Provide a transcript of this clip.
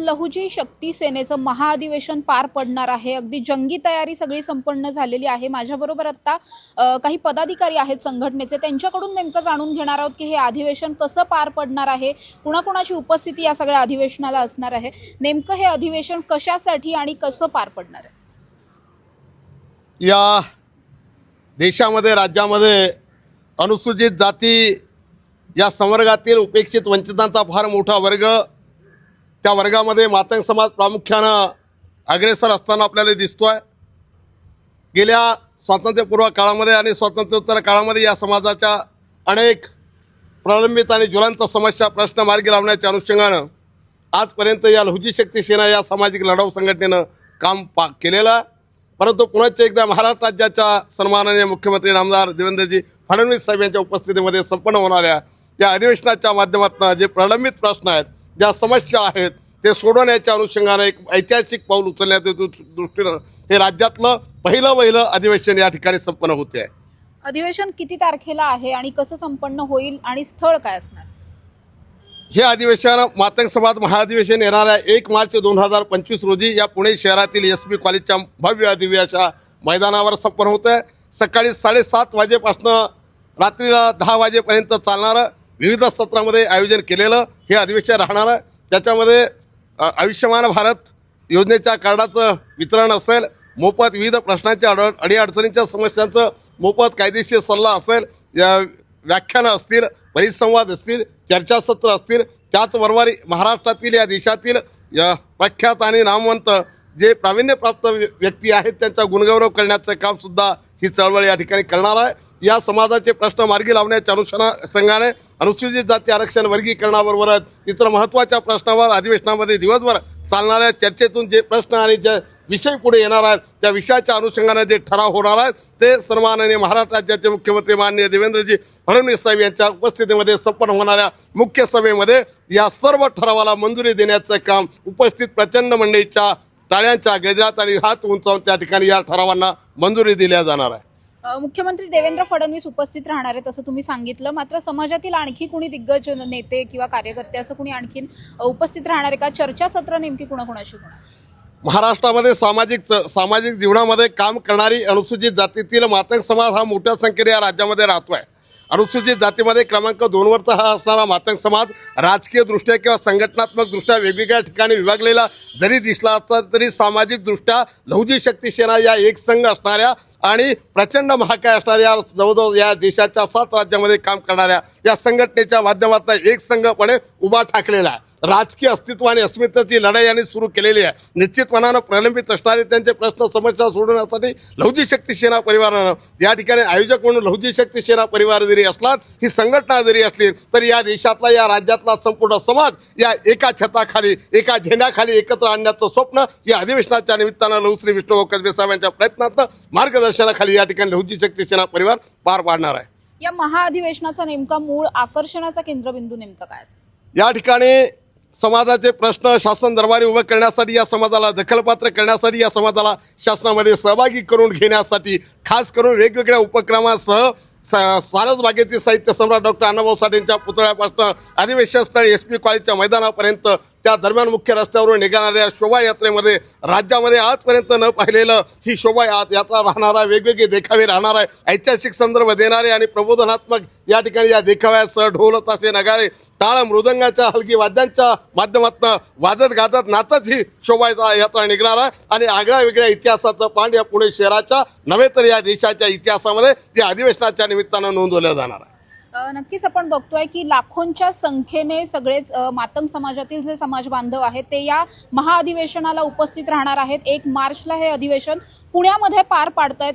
लहुजी शक्ती सेनेचं महाअधिवेशन पार पडणार आहे. अगदी जंगी तयारी सगळी संपन्न झालेली आहे. माझ्याबरोबर आत्ता काही पदाधिकारी आहेत संघटनेचे. त्यांच्याकडून नेमकं जाणून घेणार आहोत की हे अधिवेशन कसं पार पडणार आहे. कुणाकुणाची उपस्थिती या सगळ्या अधिवेशनाला असणार आहे. नेमकं हे अधिवेशन कशासाठी आणि कसं पार पडणार आहे? या देशामध्ये राज्यामध्ये अनुसूचित जाती या संवर्गातील उपेक्षित वंचितांचा फार मोठा वर्ग त्या वर्गामध्ये मातंग समाज प्रामुख्यानं अग्रेसर असताना आपल्याला दिसतो आहे गेल्या स्वातंत्र्यपूर्व काळामध्ये आणि स्वातंत्र्योत्तर काळामध्ये या समाजाच्या अनेक प्रलंबित आणि ज्वलंत समस्या प्रश्न मार्गी लावण्याच्या अनुषंगानं आजपर्यंत या लहुजी शक्ती सेना या सामाजिक लढाऊ संघटनेनं काम पा केलेलं आहे. परंतु पुन्हा एकदा महाराष्ट्र राज्याच्या सन्माननीय मुख्यमंत्री आमदार देवेंद्रजी फडणवीस साहेब यांच्या उपस्थितीमध्ये संपन्न होणाऱ्या या अधिवेशनाच्या माध्यमातून जे प्रलंबित प्रश्न आहेत ज्या समस्या आहेत ते सोडवण्याच्या अनुषंगानं एक ऐतिहासिक पाऊल उचलण्याच्या दृष्टीनं हे राज्यातलं पहिलं पहिलं अधिवेशन या ठिकाणी संपन्न होते आहे अधिवेशन किती तारखेला आहे आणि कसं संपन्न होईल आणि स्थळ काय असणार? हे अधिवेशन मातंग समाज महाअधिवेशन येणाऱ्या एक मार्च दोन हजार पंचवीस रोजी या पुणे शहरातील एस बी कॉलेजच्या भव्य अधिवेशा मैदानावर संपन्न होत आहे सकाळी साडेसात वाजेपासनं रात्रीला दहा वाजेपर्यंत चालणारं विविध सत्रामध्ये आयोजन केलेलं हे अधिवेशन राहणार आहे. त्याच्यामध्ये आयुष्यमान भारत योजनेच्या कार्डाचं वितरण असेल मोफत विविध प्रश्नांच्या अड अडीअडचणींच्या समस्यांचं मोफत कायदेशीर सल्ला असेल या व्याख्यानं असतील परिसंवाद असतील चर्चासत्र असतील त्याचबरोबर महाराष्ट्रातील या देशातील या प्रख्यात आणि नामवंत जे प्रावीण्यप्राप्त व्यक्ती आहेत त्यांचा गुणगौरव करण्याचं कामसुद्धा ही चळवळ या ठिकाणी करणार आहे. या समाजाचे प्रश्न मार्गी लावण्याच्या अनुषंगाने अनुसूचित जाती आरक्षण वर्गीकरणाबरोबरच इतर महत्त्वाच्या प्रश्नावर अधिवेशनामध्ये दिवसभर चालणाऱ्या चर्चेतून जे प्रश्न आणि जे विषय पुढे येणार आहेत त्या विषयाच्या अनुषंगाने जे ठराव होणार आहेत ते सन्माननीय महाराष्ट्र राज्याचे मुख्यमंत्री माननीय देवेंद्रजी फडणवीस साहेब यांच्या उपस्थितीमध्ये संपन्न होणाऱ्या मुख्य सभेमध्ये या सर्व ठरावाला मंजुरी देण्याचं काम उपस्थित प्रचंड मंडळीच्या टाळ्यांच्या गजरात आणि हात उंचावून त्या ठिकाणी या ठरावांना मंजुरी दिल्या जाणार आहे. मुख्यमंत्री देवेंद्र फडणवीस उपस्थित राहणार आहेत असं तुम्ही सांगितलं. मात्र समाजातील आणखी कुणी दिग्गज नेते किंवा कार्यकर्ते असं कुणी आणखीन उपस्थित राहणार आहे का? चर्चासत्र नेमकी कुणाकुणाशी महाराष्ट्रामध्ये सामाजिक सामाजिक जीवनामध्ये काम करणारी अनुसूचित जातीतील मातंग समाज हा मोठ्या संख्येने या राज्यामध्ये राहतोय. अनुसूचित जातीमध्ये क्रमांक दोनवरचा हा असणारा मातंग समाज राजकीयदृष्ट्या किंवा संघटनात्मकदृष्ट्या वेगवेगळ्या ठिकाणी विभागलेला जरी दिसला असता तरी सामाजिकदृष्ट्या लहुजी शक्ती सेना या एक संघ असणाऱ्या आणि प्रचंड महाकाय असणाऱ्या जवळजवळ या देशाच्या सात राज्यामध्ये काम करणाऱ्या या संघटनेच्या माध्यमातून एक संघपणे उभा ठाकलेला आहे. राजकीय अस्तित्व आणि अस्मितेची लढाई यांनी सुरू केलेली आहे. निश्चितपणानं प्रलंबित असणारे त्यांचे प्रश्न समस्या सोडवण्यासाठी लहुजी शक्ती सेना परिवारानं या ठिकाणी आयोजक म्हणून लहुजी शक्ती सेना परिवार जरी असला ही संघटना जरी असली तरी या देशातला या राज्यातला संपूर्ण समाज या एका छताखाली एका झेंड्याखाली एकत्र आणण्याचं स्वप्न या अधिवेशनाच्या निमित्तानं लहुश्री विष्णू कसबे साहेब यांच्या प्रयत्नातनं मार्गदर्शनाखाली या ठिकाणी लहुजी शक्ती सेना परिवार पार पाडणार आहे. या महाअधिवेशनाचा नेमका मूळ आकर्षणाचा केंद्रबिंदू नेमका काय असेल? या ठिकाणी समाजाचे प्रश्न शासन दरबारी उभं करण्यासाठी या समाजाला दखलपात्र करण्यासाठी या समाजाला शासनामध्ये सहभागी करून घेण्यासाठी खास करून वेगवेगळ्या उपक्रमासह सारस बागेतील साहित्य सम्राट डॉक्टर अण्णाभाऊ साठेंच्या पुतळ्यापासून अधिवेशन स्थळी एस पी कॉलेजच्या मैदानापर्यंत त्या दरम्यान मुख्य रस्त्यावरून निघणाऱ्या शोभायात्रेमध्ये राज्यामध्ये आजपर्यंत न पाहिलेलं ही शोभायात्रा यात्रा राहणार आहे वेगवेगळे देखावे राहणार आहे. ऐतिहासिक संदर्भ देणारे आणि प्रबोधनात्मक या ठिकाणी या देखाव्यासह ढोल ताशे नगारे टाळ मृदंगाच्या हलकी वाद्यांच्या माध्यमातून वाजत गाजत नाचत ही शोभा यात्रा निघणार आहे. आणि आगळ्या वेगळ्या इतिहासाचं पांड या पुणे शहराच्या नव्हे तर या देशाच्या इतिहासामध्ये या अधिवेशनाच्या निमित्तानं नोंदवलं जाणार आहे. नक्कीच आपण बघतोय की लाखोंच्या संख्येने सगळेच मातंग समाजातील जे समाज बांधव आहेत ते या महाअधिवेशनाला उपस्थित राहणार आहेत. एक मार्चला हे अधिवेशन पुण्यामध्ये पार पाडत आहेत